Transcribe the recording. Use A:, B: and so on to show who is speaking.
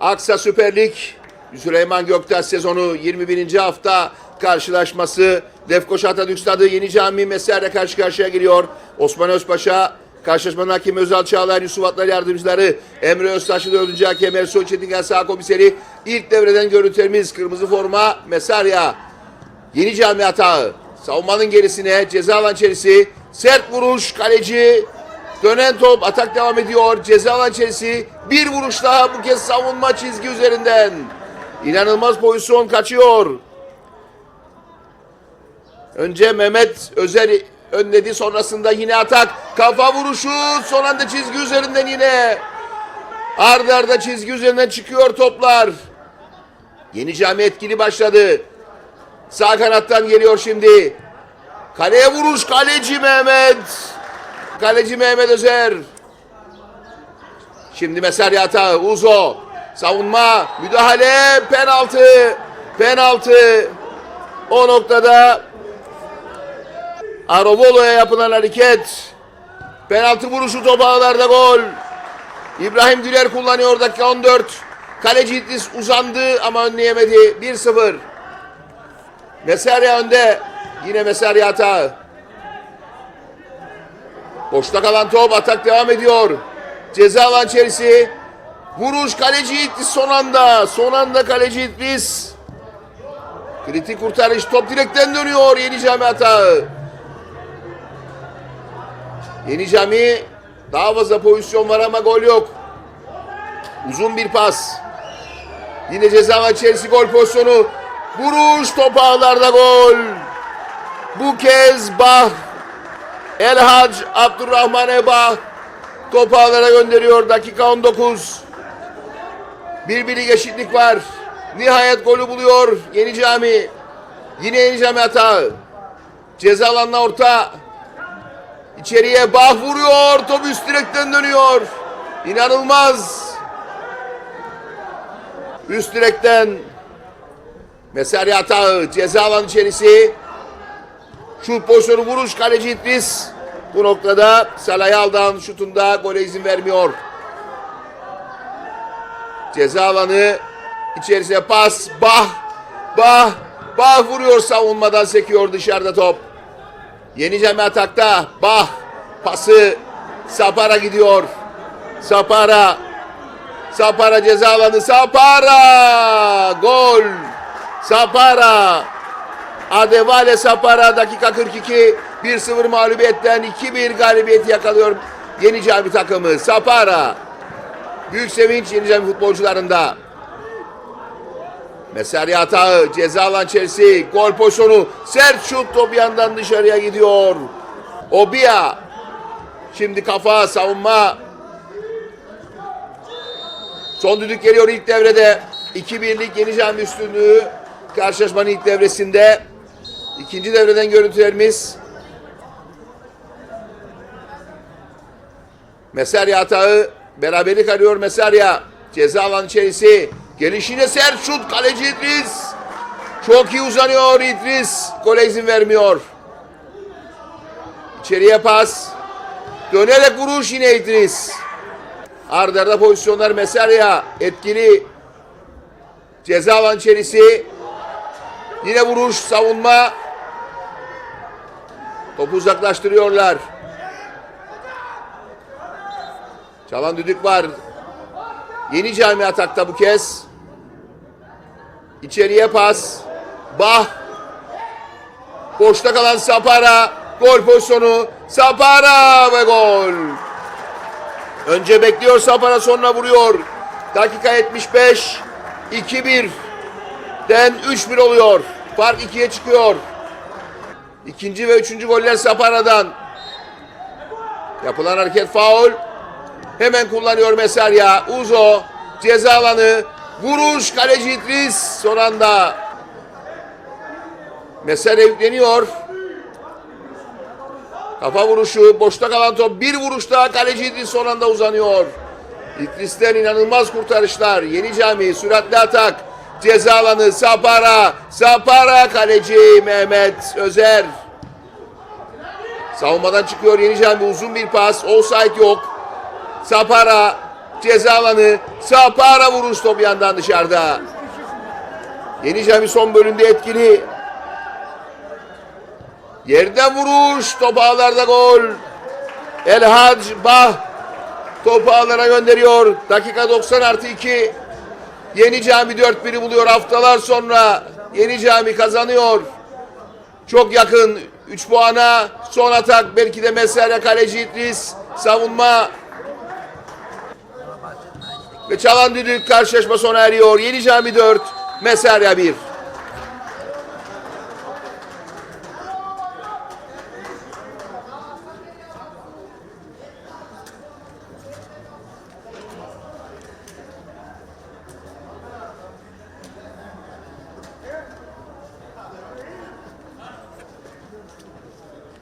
A: Aksa Süper Lig Süleyman Göktaş sezonu 21. hafta karşılaşması Lefkoşa Atatürk Stadı Yeni Cami Mesler'le karşı karşıya geliyor. Osman Özpaşa Karşılaşmanın hakemi Özal Çağlayan, Yusuf Atlar yardımcıları Emre Öztaşlı 4. hakem Ersoy Çetingen sağ komiseri. İlk devreden görüntülerimiz kırmızı forma Mesarya. Yeni cami hatağı. Savunmanın gerisine ceza alan içerisi. Sert vuruş kaleci. Dönen top atak devam ediyor. Ceza alan. Bir vuruş daha bu kez savunma çizgi üzerinden. İnanılmaz pozisyon kaçıyor. Önce Mehmet Özer önledi sonrasında yine atak. Kafa vuruşu son anda çizgi üzerinden yine. Arda arda çizgi üzerinden çıkıyor toplar. Yeni cami etkili başladı. Sağ kanattan geliyor şimdi. Kaleye vuruş kaleci Mehmet. Kaleci Mehmet Özer. Şimdi Mesarya hata. Uzo. Savunma. Müdahale. Penaltı. Penaltı. O noktada Arovolo'ya yapılan hareket. Penaltı vuruşu top ağlarda gol. İbrahim Güler kullanıyor dakika 14. Kaleci İdris uzandı ama önleyemedi. 1-0. Mesarya önde. Yine Mesarya hata. Boşta kalan top atak devam ediyor. Ceza alan içerisi. Vuruş kaleci İdris son anda. Son anda kaleci İdris. Kritik kurtarış top direkten dönüyor. Yeni cami hatağı. Yeni cami daha fazla pozisyon var ama gol yok. Uzun bir pas. Yine ceza alan içerisi gol pozisyonu. Vuruş top ağlarda gol. Bu kez Bah. Elhac Abdurrahman Ebah. Top ağlara gönderiyor. Dakika 19. Bir birlik eşitlik var. Nihayet golü buluyor Yeni Cami. Yine Yeni Cami hata. Ceza alanına orta. İçeriye Bah vuruyor. Top üst direkten dönüyor. İnanılmaz. Üst direkten Mesari hata. Ceza alan içerisi. Şut pozisyonu vuruş kaleci İdris. Bu noktada Salah Aldan şutunda gole izin vermiyor. Ceza alanı içerisine pas. Bah. Bah. Bah vuruyor savunmadan sekiyor dışarıda top. Yeni cami atakta. Bah. Pası. Sapara gidiyor. Sapara. Sapara ceza alanı. Sapara. Gol. Sapara. Adevale Sapara dakika 42 1-0 mağlubiyetten 2-1 galibiyeti yakalıyor Yeni Cami takımı. Sapara. Büyük sevinç Yeni Cami futbolcularında. Mesari hatağı, ceza alan Chelsea, gol pozisyonu, sert şut top yandan dışarıya gidiyor. Obia. Şimdi kafa, savunma. Son düdük geliyor ilk devrede. 2-1'lik Yeni Cami üstünlüğü karşılaşmanın ilk devresinde. İkinci devreden görüntülerimiz. Mesarya hatağı beraberlik arıyor Mesarya. Ceza alan içerisi. Gelişine sert şut kaleci İdris. Çok iyi uzanıyor İdris. Gole izin vermiyor. İçeriye pas. Dönerek vuruş yine İdris. Arda arda pozisyonlar Mesarya etkili. Ceza alan içerisi. Yine vuruş savunma. Topu uzaklaştırıyorlar. Çalan düdük var. Yeni cami atakta bu kez. İçeriye pas. Bah. Boşta kalan Sapara. Gol pozisyonu. Sapara ve gol. Önce bekliyor Sapara sonra vuruyor. Dakika 75. 2-1. Den 3-1 oluyor. Fark 2'ye çıkıyor. İkinci ve üçüncü goller Sapara'dan. Yapılan hareket faul. Hemen kullanıyor Mesarya. Uzo ceza alanı. Vuruş kaleci İdris son anda. Mesarya yükleniyor. Kafa vuruşu. Boşta kalan top. Bir vuruşta kaleci İdris son anda uzanıyor. İdris'ten inanılmaz kurtarışlar. Yeni cami süratli atak. Ceza alanı Sapara. Sapara kaleci Mehmet Özer. Savunmadan çıkıyor Yeni Cami uzun bir pas. Offside yok. Sapara ceza alanı. Sağ para vuruş top yandan dışarıda. Yeni Cami son bölümde etkili. Yerden vuruş. Top ağlarda gol. El Hac Bah topu ağlara gönderiyor. Dakika 90 artı 2. Yeni Cami 4-1'i buluyor haftalar sonra. Yeni Cami kazanıyor. Çok yakın 3 puana. Son atak belki de Mesele kaleci İdris. Savunma. Ve çalan düdük karşılaşma sona eriyor. Yeni Cami 4, Mesarya 1.